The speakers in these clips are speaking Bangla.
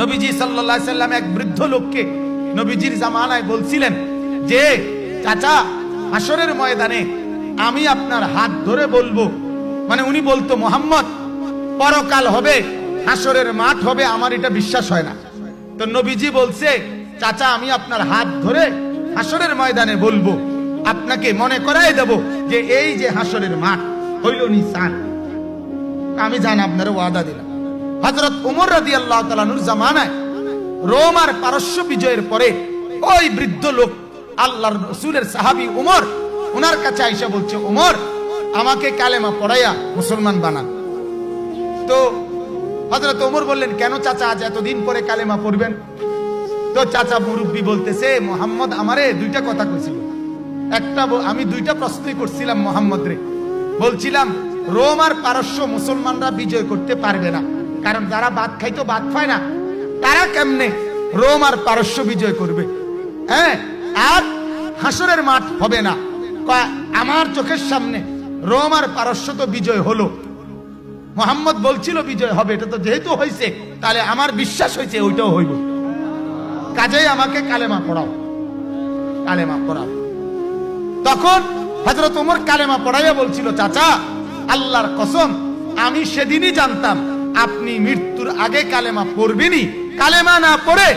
নবীজি আলাইহি সাল্লাম এক বৃদ্ধ লোককে নবীজির জামানায় বলছিলেন যে, চাচা হাসরের ময়দানে আমি আপনার হাত ধরে বলব। মানে উনি বলতো, মোহাম্মদ, পরকাল হবে হাসরের মাঠ হবে, আমার এটা বিশ্বাস হয় না। তো নবীজি বলছে, চাচা, আমি আপনার হাত ধরে হাসরের ময়দানে বলব। আপনাকে মনে করাই দেব যে, এই যে হাসরের মাঠ, হইল নিসান। আমি জান আপনার ওয়াদা দিলাম। হজরত উমর রাদি আল্লাহ তালানুর জামানায় রোম আর পারস্য বিজয়ের পরে ওই বৃদ্ধ লোক, আল্লাহর রসুলের সাহাবি উমর ওনার কাছে আইসা বলছে, উমর, আমাকে কালেমা পড়াইয়া মুসলমান বানান। তো হজরত ওমর বললেন, কেন চাচা, আজ এতদিন পরে কালেমা পড়বেন? তো চাচা মুরব্বী বলতেছে, মোহাম্মদ আমারে দুইটা কথা কইছিল। একটা আমি দুইটা প্রশ্নই করছিলাম মোহাম্মদ রে বলছিলাম, রোম আর পারস্য মুসলমানরা বিজয় করতে পারবে না। কারণ যারা ভাত খাইতো বাদ খায় না। তারা কেমনে রোম আর পারস্য বিজয় করবে? হ্যাঁ আর হাসরের মাঠ হবে না। আমার চোখের সামনে রোম আর পারস্য তো বিজয় হলো। মোহাম্মদ বলছিল বিজয় হবে, এটা তো যেহেতু হয়েছে, তাহলে আমার বিশ্বাস হয়েছে, ওইটাও হইব। কাজেই আমাকে কালেমা পড়াও। কালেমা পড়াও। তখন হজরত ওমর কালেমা পড়াইয়া বলছিল, চাচা, আল্লাহর কসম, আমি সেদিনই জানতাম আপনি মৃত্যুর আগে কালেমা পড়বেনই। কালেমা না পড়ে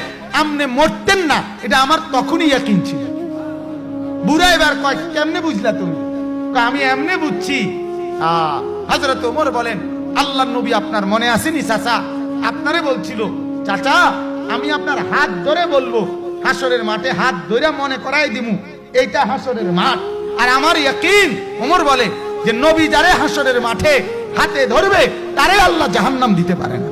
আপনি মরতেন না। এটা আমার তখনই ইয়াকিন ছিল। বুড়া এবার কয়, কেমনে বুঝলা তুমি? আমি এমনি বুঝছি। হজরত ওমর বলেন আল্লাহ নবী আপনার মনে আসেনি চাচা? আপনারে বলছিল, চাচা, আমি আপনার হাত ধরে বলব, হাসরের মাঠে হাত ধরে মনে করাই দিমু, এইটা হাসরের মাঠ। আর আমার ইয়াকিন ওমর বলে যে, নবী যারে হাসরের মাঠে হাতে ধরবে তারে আল্লাহ জাহান্নাম দিতে পারে না।